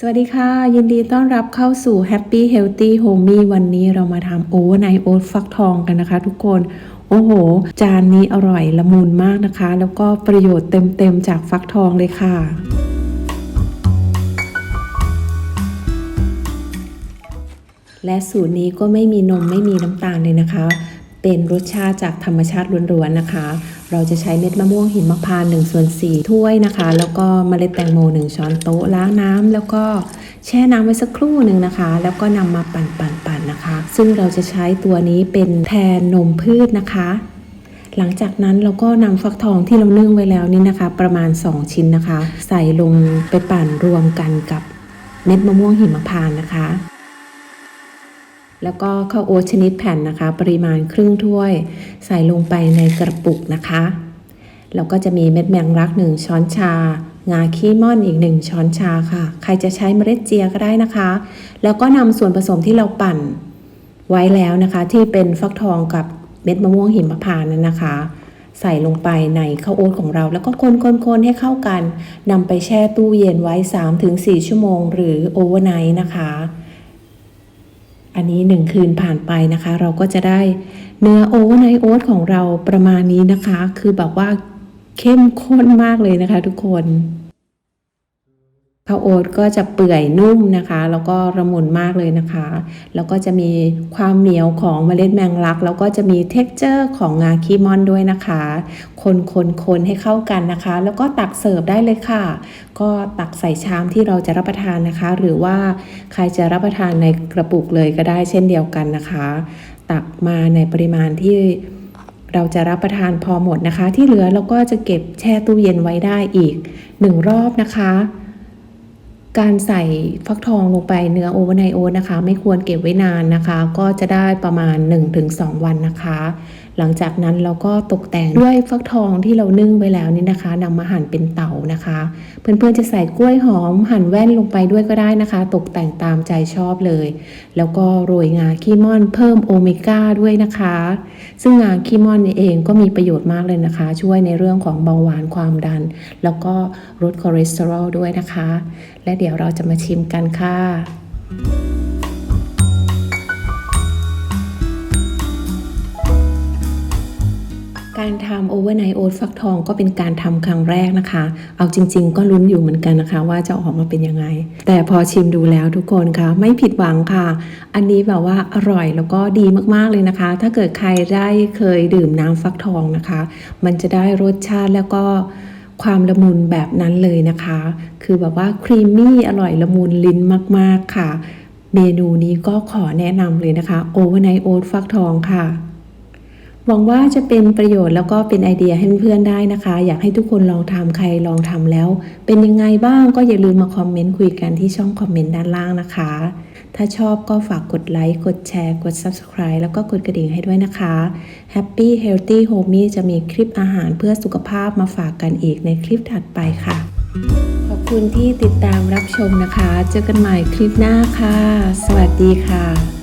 สวัสดีค่ะ ยินดีต้อนรับเข้าสู่ Happy Healthy Homey วันนี้เรามาทำโอเวอร์ไนโอ๊ตฟักทองกันนะคะทุกคน โอ้โห จานนี้อร่อยละมุนมากนะคะ แล้วก็ประโยชน์เต็มๆจากฟักทองเลยค่ะและสูตรนี้ก็ไม่มีนมไม่มีน้ำตาลเลยนะคะ เป็นรสชาติจากธรรมชาติล้วนๆนะคะ เราจะใช้เม็ดมะม่วงหิมพานต์1ส่วน4ถ้วยนะคะ แล้วก็เมล็ดแตงโม 1 ช้อนโต๊ะล้างน้ำแล้วก็แช่น้ำไว้สักครู่หนึ่งนะคะ แล้วก็นำมาปั่นๆๆนะคะ ซึ่งเราจะใช้ตัวนี้เป็นแทนนมพืชนะคะหลังจากนั้นเราก็นำฟักทองที่เรานึ่งไว้แล้วนี่นะคะ ประมาณ 2 ชิ้นนะคะ ใส่ลงไปปั่นรวมกันกับเม็ดมะม่วงหิมพานต์นะคะ แล้วก็ข้าวโอ๊ตชนิดแผ่นนะคะ ปริมาณครึ่งถ้วย ใส่ลงไปในกระปุกนะคะ แล้วก็จะมีเม็ดแมงลัก 1 ช้อนชา งาขี้ม่อนอีก 1 ช้อนชาค่ะ ใครจะใช้เมล็ดเจียก็ได้นะคะ แล้วก็นำส่วนผสมที่เราปั่นไว้แล้วนะคะ ที่เป็นฟักทองกับเม็ดมะม่วงหิมพานต์นั้นนะคะ ใส่ลงไปในข้าวโอ๊ตของเรา แล้วก็คนๆๆให้เข้ากันนำไปแช่ตู้เย็นไว้ 3-4 ชั่วโมง หรือโอเวอร์ไนท์นะคะ อันนี้หนึ่งคืนผ่านไปนะคะ เราก็จะได้เนื้อโอเวอร์ไนท์โอ๊ตของเราประมาณนี้นะคะ คือแบบว่าเข้มข้นมากเลยนะคะทุกคน ข้าวโอ๊ตก็จะเปื่อยนุ่มนะคะ แล้วก็ระมุนมากเลยนะคะ แล้วก็จะมีความเหนียวของเมล็ดแมงลัก แล้วก็จะมีเท็กเจอร์ของงาคีมอนด้วยนะคะ คนคนคนให้เข้ากันนะคะ แล้วก็ตักเสิร์ฟได้เลยค่ะ ก็ตักใส่ชามที่เราจะรับประทานนะคะ หรือว่าใครจะรับประทานในกระปุกเลยก็ได้เช่นเดียวกันนะคะ ตักมาในปริมาณที่เราจะรับประทานพอหมดนะคะ ที่เหลือเราก็จะเก็บแช่ตู้เย็นไว้ได้อีกหนึ่งรอบนะคะ การใส่ฟักทองลงไปเนื้อโอเวอร์ไนโอนะคะ ไม่ควรเก็บไว้นานนะคะ ก็จะได้ประมาณ 1-2 วันนะคะ หลังจากนั้นเราก็ตกแต่งด้วยฟักทองที่เรานึ่งไว้แล้วนี่นะคะนำมาหั่นเป็นเต๋านะคะ เพื่อนๆจะใส่กล้วยหอมหั่นแว่นลงไปด้วยก็ได้นะคะ ตกแต่งตามใจชอบเลย แล้วก็โรยงาขี้ม่อนเพิ่มโอเมก้าด้วยนะคะ ซึ่งงาขี้ม่อนนี่เองก็มีประโยชน์มากเลยนะคะ ช่วยในเรื่องของเบาหวานความดัน แล้วก็ลดคอเลสเตอรอลด้วยนะคะ และเดี๋ยวเราจะมาชิมกันค่ะการทำโอเวอร์ไนโอ๊ตฟักทองก็เป็นการทำครั้งแรกนะคะ เอาจริง ๆ ก็ลุ้นอยู่เหมือนกันนะคะ ว่าจะออกมาเป็นยังไง แต่พอชิมดูแล้วทุกคนค่ะ ไม่ผิดหวังค่ะ อันนี้แบบว่าอร่อยแล้วก็ดีมากๆเลยนะคะ ถ้าเกิดใครได้เคยดื่มน้ำฟักทองนะคะ มันจะได้รสชาติแล้วก็ ความละมุนแบบนั้นเลยนะคะ คือแบบว่าครีมมี่อร่อยละมุนลิ้นมากๆค่ะ เมนูนี้ก็ขอแนะนำเลยนะคะโอเวอร์ไนโอ๊ตฟักทองค่ะหวังว่าจะเป็นประโยชน์แล้วก็เป็นไอเดียให้เพื่อนๆได้นะคะ อยากให้ทุกคนลองทำใครลองทำแล้ว เป็นยังไงบ้างก็อย่าลืมมาคอมเมนต์คุยกันที่ช่องคอมเมนต์ด้านล่างนะคะ ถ้าชอบก็ฝากกดไลค์ กดแชร์ กด Subscribe แล้วก็กดกระดิ่งให้ด้วยนะคะ Happy Healthy Homey จะมีคลิปอาหารเพื่อสุขภาพมาฝากกันอีกในคลิปถัดไปค่ะ ขอบคุณที่ติดตามรับชมนะคะ เจอกันใหม่คลิปหน้าค่ะ สวัสดีค่ะ